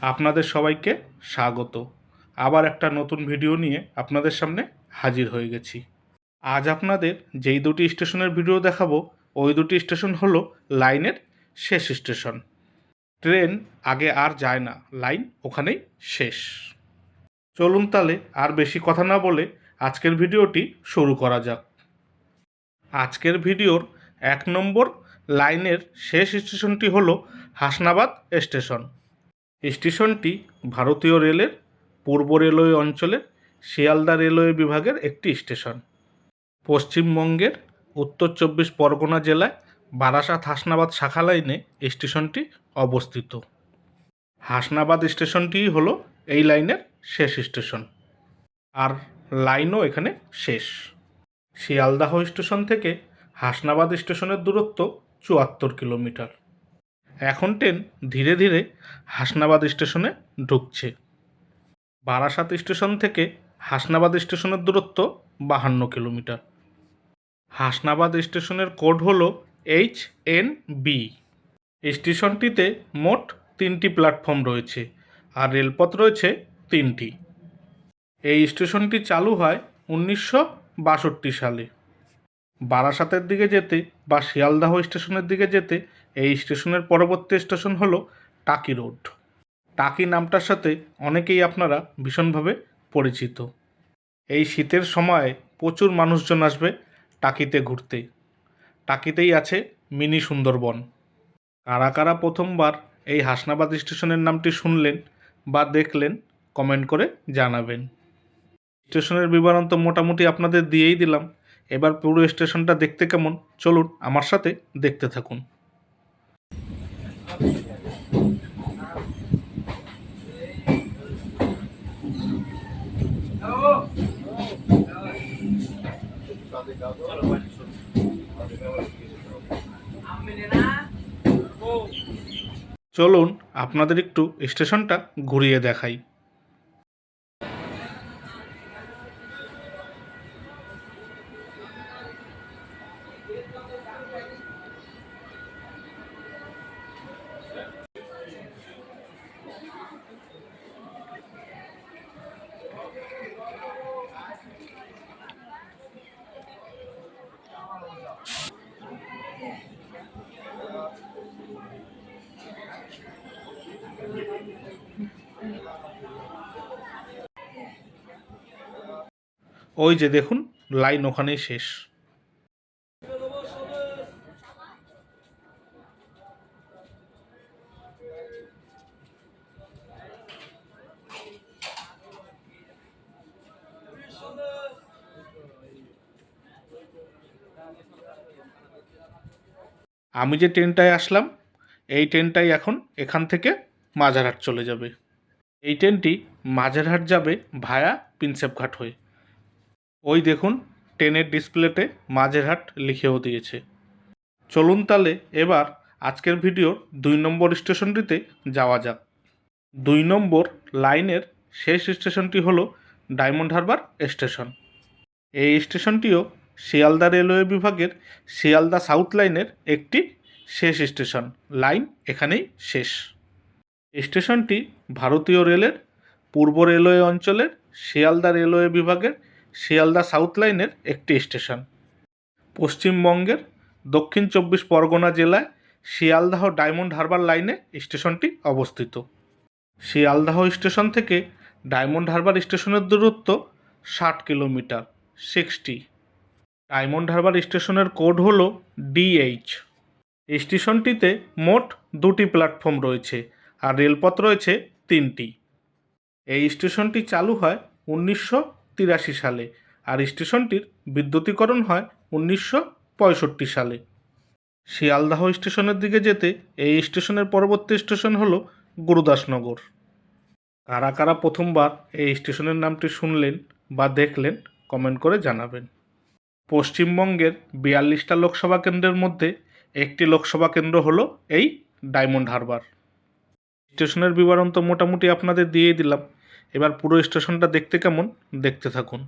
আপনাদের সবাইকে স্বাগত। আবার একটা নতুন ভিডিও নিয়ে আপনাদের সামনে হাজির হয়ে গেছি। আজ আপনাদের যেই দুটি স্টেশনের ভিডিও দেখাবো, ওই দুটি স্টেশন হলো লাইনের শেষ স্টেশন। ট্রেন আগে আর যায় না, লাইন ওখানেই শেষ। চলুন তাহলে আর বেশি কথা না বলে আজকের ভিডিওটি শুরু করা যাক। আজকের ভিডিওর এক নম্বর লাইনের শেষ স্টেশনটি হলো হাসনাবাদ স্টেশন। স্টেশনটি ভারতীয় রেলের পূর্ব রেলওয়ে অঞ্চলের শিয়ালদা রেলওয়ে বিভাগের একটি স্টেশন। পশ্চিমবঙ্গের উত্তর চব্বিশ পরগনা জেলায় বারাসাত হাসনাবাদ শাখা লাইনে স্টেশনটি অবস্থিত। হাসনাবাদ স্টেশনটি হলো এই লাইনের শেষ স্টেশন। আর লাইনও এখানে শেষ। শিয়ালদাহ স্টেশন থেকে হাসনাবাদ স্টেশনের দূরত্ব চুয়াত্তর কিলোমিটার। এখন ট্রেন ধীরে ধীরে হাসনাবাদ স্টেশনে ঢুকছে। বারাসাত স্টেশন থেকে হাসনাবাদ স্টেশনের দূরত্ব বাহান্ন কিলোমিটার। হাসনাবাদ স্টেশনের কোড হল এইচ এন বি। স্টেশনটিতে মোট তিনটি প্ল্যাটফর্ম রয়েছে আর রেলপথ রয়েছে তিনটি। এই স্টেশনটি চালু হয় উনিশশো বাষট্টি সালে। বারাসাতের দিকে যেতে বা শিয়ালদাহ স্টেশনের দিকে যেতে এই স্টেশনের পরবর্তী স্টেশন হলো টাকি রোড। টাকি নামটার সাথে অনেকেই আপনারা ভীষণভাবে পরিচিত। এই শীতের সময়ে প্রচুর মানুষজন আসবে টাকিতে ঘুরতে। টাকিতেই আছে মিনি সুন্দরবন। কারা কারা প্রথমবার এই হাসনাবাদ স্টেশনের নামটি শুনলেন বা দেখলেন কমেন্ট করে জানাবেন। স্টেশনের বিবরণ তো মোটামুটি আপনাদের দিয়েই দিলাম। এবার পুরো স্টেশনটা দেখতে কেমন? চলুন আমার সাথে দেখতে থাকুন। চলুন আপনাদের একটু স্টেশনটা ঘুরিয়ে দেখাই। ওই যে দেখুন, লাইন ওখানেই শেষ। আমি যে ট্রেনটায় আসলাম, এই ট্রেনটাই এখন এখান থেকে মাঝারহাট চলে যাবে। এই ট্রেনটি মাঝারহাট যাবে ভায়া প্রিন্সেপঘাট হয়ে। ওই দেখুন ট্রেনের ডিসপ্লেতে মাঝেরহাট লিখেও দিয়েছে। চলুন তাহলে এবার আজকের ভিডিওর দুই নম্বর স্টেশনটিতে যাওয়া যাক। দুই নম্বর লাইনের শেষ স্টেশনটি হলো ডায়মন্ড হারবার স্টেশন। এই স্টেশনটিও শিয়ালদা রেলওয়ে বিভাগের শিয়ালদা সাউথ লাইনের একটি শেষ স্টেশন। লাইন এখানেই শেষ। স্টেশনটি ভারতীয় রেলের পূর্ব রেলওয়ে অঞ্চলের শিয়ালদা রেলওয়ে বিভাগের শিয়ালদা সাউথ লাইনের একটি স্টেশন। পশ্চিমবঙ্গের দক্ষিণ চব্বিশ পরগনা জেলায় শিয়ালদাহ ডায়মন্ড হারবার লাইনে স্টেশনটি অবস্থিত। শিয়ালদাহ স্টেশন থেকে ডায়মন্ড হারবার স্টেশনের দূরত্ব ষাট কিলোমিটার সিক্সটি ডায়মন্ড হারবার স্টেশনের কোড হল ডিএইচ স্টেশনটিতে মোট দুটি প্ল্যাটফর্ম রয়েছে আর রেলপথ রয়েছে তিনটি। এই স্টেশনটি চালু হয় উনিশশো তিরাশি সালে আর স্টেশনটির বিদ্যুতীকরণ হয় উনিশশো পঁয়ষট্টি সালে। শিয়ালদাহ স্টেশনের দিকে যেতে এই স্টেশনের পরবর্তী স্টেশন হল গুরুদাসনগর। কারা কারা প্রথমবার এই স্টেশনের নামটি শুনলেন বা দেখলেন, কমেন্ট করে জানাবেন। পশ্চিমবঙ্গের বিয়াল্লিশটা লোকসভা কেন্দ্রের মধ্যে একটি লোকসভা কেন্দ্র হলো এই ডায়মন্ড হারবার। স্টেশনের বিবরণ তো মোটামুটি আপনাদের দিয়েই দিলাম। এবার পুরো স্টেশনটা দেখতে কেমন, দেখতে থাকুন।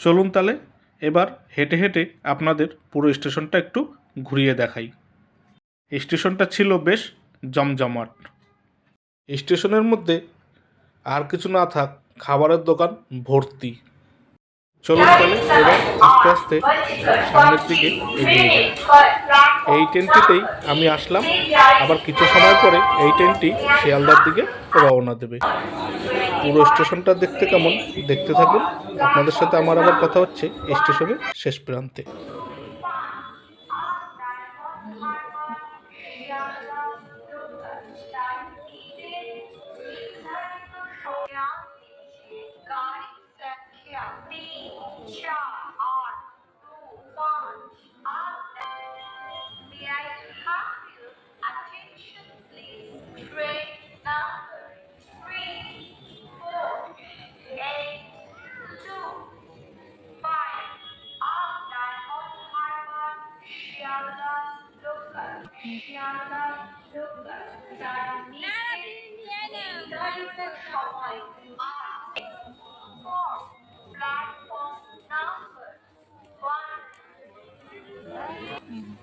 চলুন তাহলে, এবার হেঁটে হেঁটে আপনাদের পুরো স্টেশনটা একটু ঘুরিয়ে দেখাই। স্টেশনটা ছিল বেশ জমজমাট। স্টেশনের মধ্যে আর কিছু না থাক, খাবারের দোকান ভর্তি। চলুন তাহলে এবার আস্তে আস্তে সামনের দিকে এগিয়ে যাই। এই ট্রেনটিতেই আমি আসলাম। আবার কিছু সময় পরে এই ট্রেনটি শিয়ালদার দিকে রওনা দেবে। পুরো স্টেশনটা দেখতে কেমন? দেখতে থাকুন। আপনাদের সাথে আমার আবার কথা হচ্ছে স্টেশনের শেষ প্রান্তে।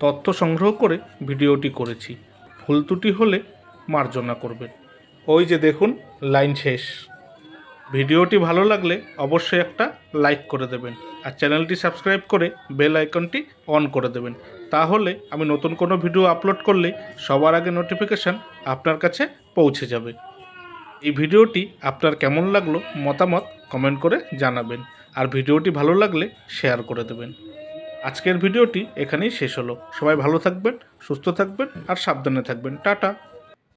তথ্য সংগ্রহ করে ভিডিওটি করেছি। ভুল ত্রুটি হলে মার্জনা করবেন। ওই যে দেখুন, লাইন শেষ। ভিডিওটি ভালো লাগলে অবশ্যই একটা লাইক করে দেবেন আর চ্যানেলটি সাবস্ক্রাইব করে বেল আইকনটি অন করে দেবেন। তাহলে আমি নতুন কোনো ভিডিও আপলোড করলে সবার আগে নোটিফিকেশান আপনার কাছে পৌঁছে যাবে। এই ভিডিওটি আপনার কেমন লাগল মতামত কমেন্ট করে জানাবেন আর ভিডিওটি ভালো লাগলে শেয়ার করে দেবেন। আজকের ভিডিওটি এখানেই শেষ হলো। সবাই ভালো থাকবেন, সুস্থ থাকবেন আর সাবধানে থাকবেন। টাটা।